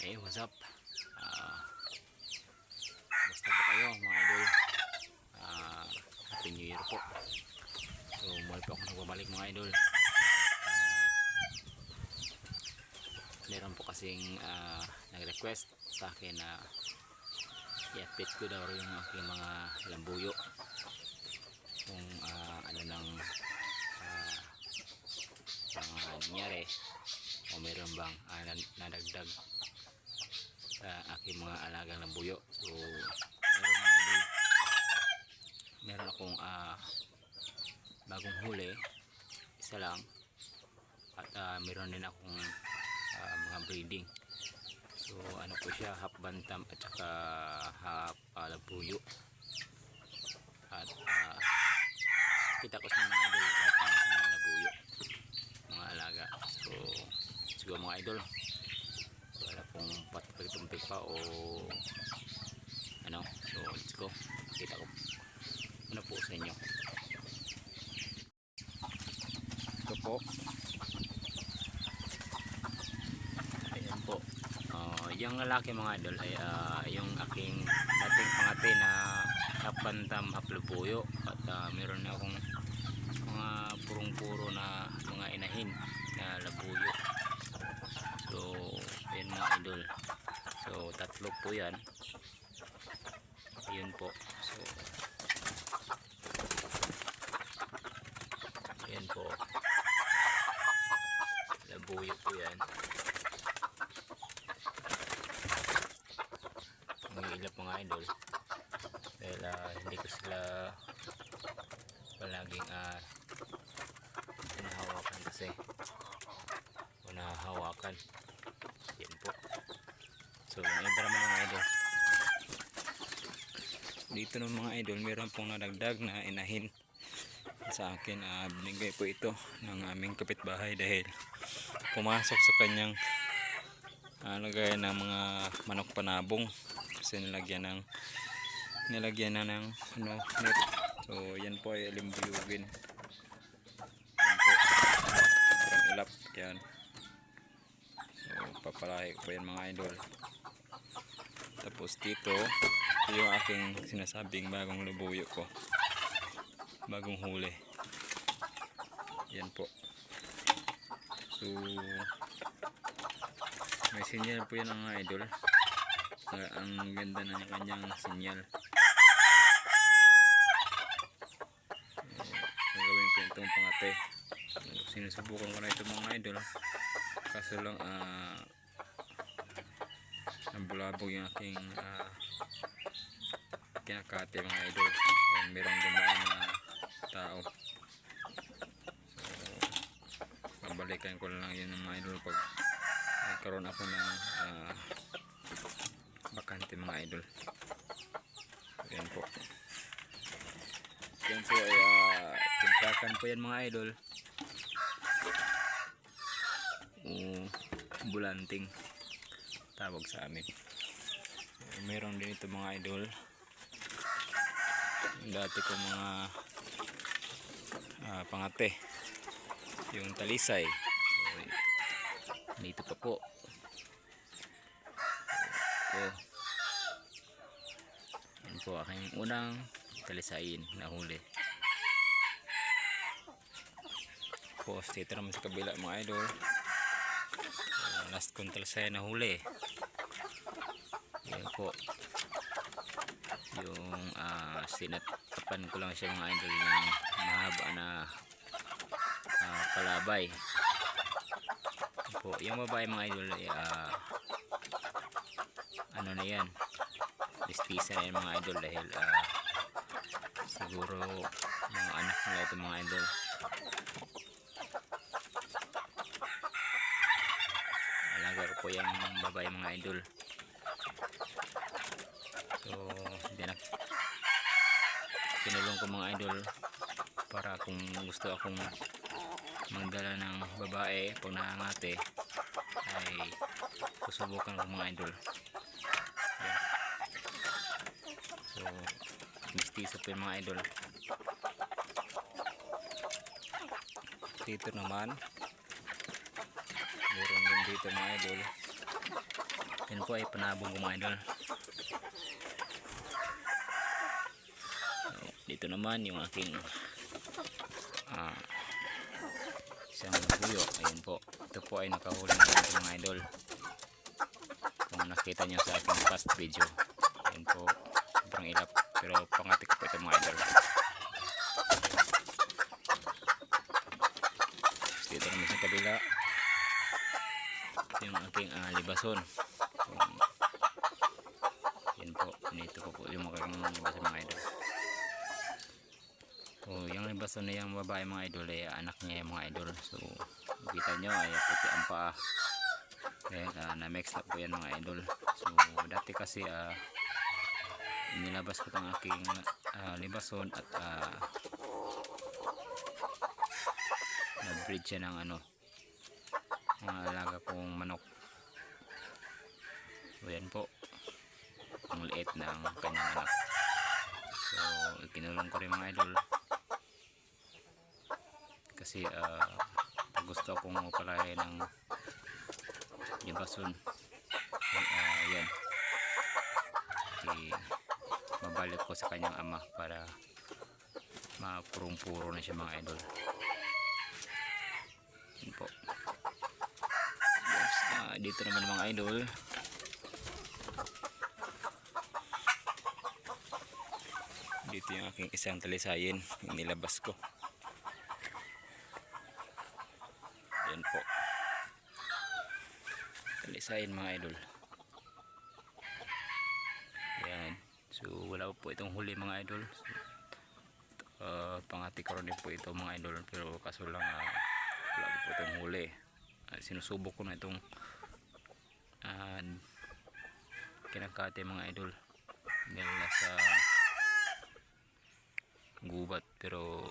Hey, what's up? Ah, basta ba kayo mga idol? Ah, Happy New Year po. So, muli po ako nagbabalik mga idol. Ah, meron po kasing ah, nag-request sa akin na i-update ko daw yung aking mga lambuyo kung ah, ano nang ah, mga nangyari o meron bang nan- nadagdag sa aking mga alagang lambuyo so meron mga idol meron akong ah, bagong huli. Isa lang. At ah, meron din akong ah, mga breeding. So ano po siya half bantam at saka half uh, lambuyo at ah, kita ko sa mga idol lahat ng mga lambuyo mga alaga. So siguro mga idol wala pong patpagtumpik pa o ano. So let's go. Kita ko. Ano po sa inyo? Ito po. Ayan po. Ah, yung lalaki mga idol ay ah, yung aking dating pangati na kapantam haplupuyo. At ah, meron na akong mga purong-puro na mga inahin na labuyo. So ayan mga idol. So tatlo po yan. Yun po. So ayan po. Labuyo po yan. Ang ilap mga idol. Dahil ah, hindi ko sila palaging ah hinahawakan kasi. Po so yung iba naman mga idol. Dito ng mga idol meron pong nadagdag na inahin sa akin. Ah, binigay po ito ng aming kapitbahay dahil pumasok sa kanyang ah, lagayan ng mga manok panabong. Kasi nilagyan ng nilagyan na ng ano net. So yan po ay alimbuyugin. Yan po. Sobrang ilap. Yan. So papalahi ko po yan mga idol tapos dito ito yung aking sinasabing bagong lubuyo ko. Bagong huli. Yan po. So may sinyal po yan mga idol. Ang ganda ng kanyang sinyal. Gagawin ko itong pangate. Sinusubukan ko na ito mga idol. Kaso lang ah nabulabog yung aking ah, kinakate mga idol. And merong dumaan na tao. So ko lang yun mga idol pag nagkaroon ako ng ah, bakante mga idol. Yan po. Yan po ay uh, po yan mga idol. O bulanting tawag sa amin. Meron din ito mga idol. Dati ko mga ah, pangate. Yung talisay. Dito pa po. Ito. Yan po aking unang talisayin na huli. Tapos dito naman sa kabila mga idol So, last kong talisay na huli. Yan po yung ah, sinatapan ko lang siya mga idol ng mahaba na ah, kalabay Yan po yung babae mga idol ah, ano na yan listisa na yan mga idol dahil ah, siguro mga anak nila ito mga idol ko po yung babae mga idol. So hindi na. Ko mga idol para kung gusto akong magdala ng babae pag nangangate ay susubukan ko mga idol. Yan. so mistiso po yung mga idol. Dito naman meron din dito mga idol Yan po ay panabong mga idol. So, dito naman yung aking ah, isang buyo. Ayun po. Ito po ay nakahuli na mga idol. Kung nakita nyo sa aking past video. Ayun po. Sobrang ilap. Pero pangati ko po ito mga idol. Tapos dito naman sa kabila. Ito yung Kung, yun po. Dito ko po yung mga libason mga idol. So, yung libason na yung babae mga idol ay anak niya yung mga idol. So, kita nyo ay puti ang paa. Kaya ah, na-mix na po yan mga idol. So, dati kasi ah, nilabas ko itong aking ah, libason at ah, na-breed siya ng ano mga alaga kong manok. So, yan po. Ang liit ng kanyang anak. So, kinulong ko rin mga idol. Kasi pag gusto akong mapalaya ng libason ay, ah, yan. I mabalik ko sa kanyang ama para mapurong-puro na siya mga idol. Yun po. Yes, ah, dito naman mga idol dito yung aking isang talisayin yung nilabas ko Yan po. Talisayin mga idol. Yan. So wala po itong huli mga idol. So, uh, pangati ko rin po ito mga idol. Pero kaso lang ah, wala po itong huli. Ah, sinusubok ko na itong uh, kinakate mga idol. Dahil nasa gubat pero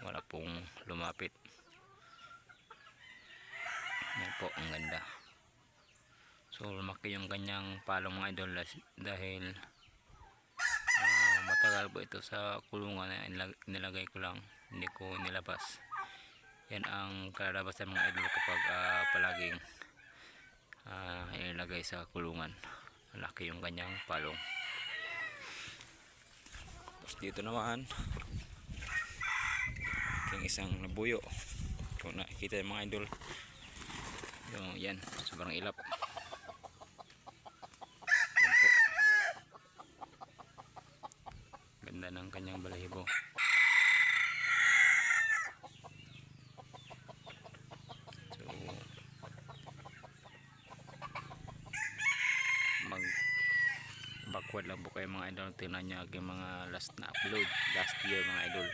wala pong lumapit. Yan po, ang ganda. So, lumaki yung kanyang palong mga idol dahil ah, matagal po ito sa kulungan na nilag- nilagay ko lang. Hindi ko nilabas. Yan ang kalalabas ng mga idol kapag ah, palaging ah, inilagay sa kulungan. Malaki yung kanyang palong. Dito naman, yung isang nabuyo. Kung nakikita yung mga idol, yung yan, sobrang ilap. Yan po. Ganda ng kanyang balahibo. So, mag backward lang po kayo mga idol. Tingnan nyo aking mga last na upload. Last year mga idol.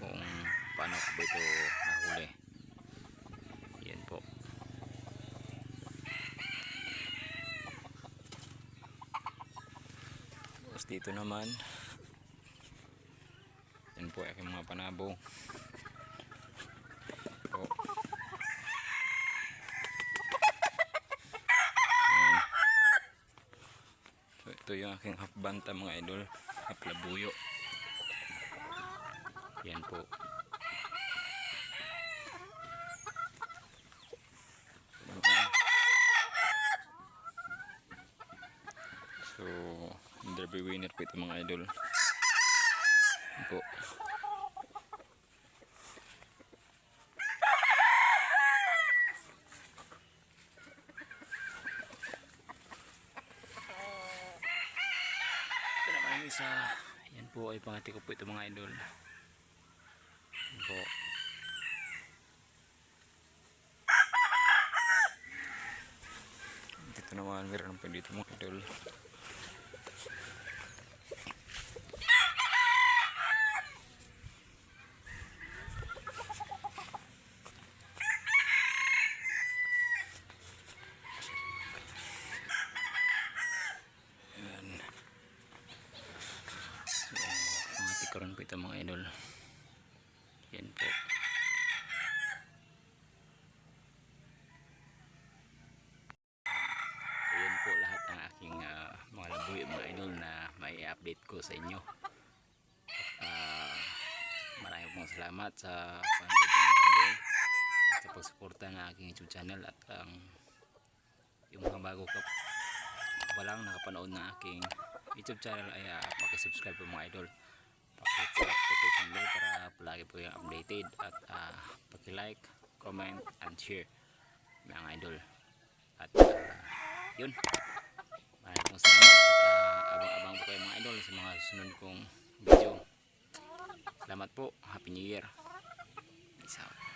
Kung paano ko ba ito nahuli. Yan po. Tapos dito naman. Yan po aking mga panabo. Po. Yan. So ito yung aking half banta mga idol. Half labuyo. Yan po. So, derby winner po ito mga idol. Yan po. Ito naman yung isa. Yan pangati ko po ito mga idol. Po. Dito naman meron pa dito mga idol. Yan. So, mga tikaron po ito mga idol. Yan po. Ayan po lahat ng aking ah, mga labuyo mga idol na may update ko sa inyo. Ah, maraming pong salamat sa panood ng at sa pagsuporta ng aking YouTube channel at ang yung mga bago ka pa lang nakapanood ng aking YouTube channel ay uh, pakisubscribe po mga idol. Sa notification bell para palagi po yung updated at uh, paki-like, comment, and share mga idol. At ah, yun maraming pong salamat. At ah, abang-abang po kayo mga idol sa mga susunod kong video. Salamat po. Happy new year. Peace out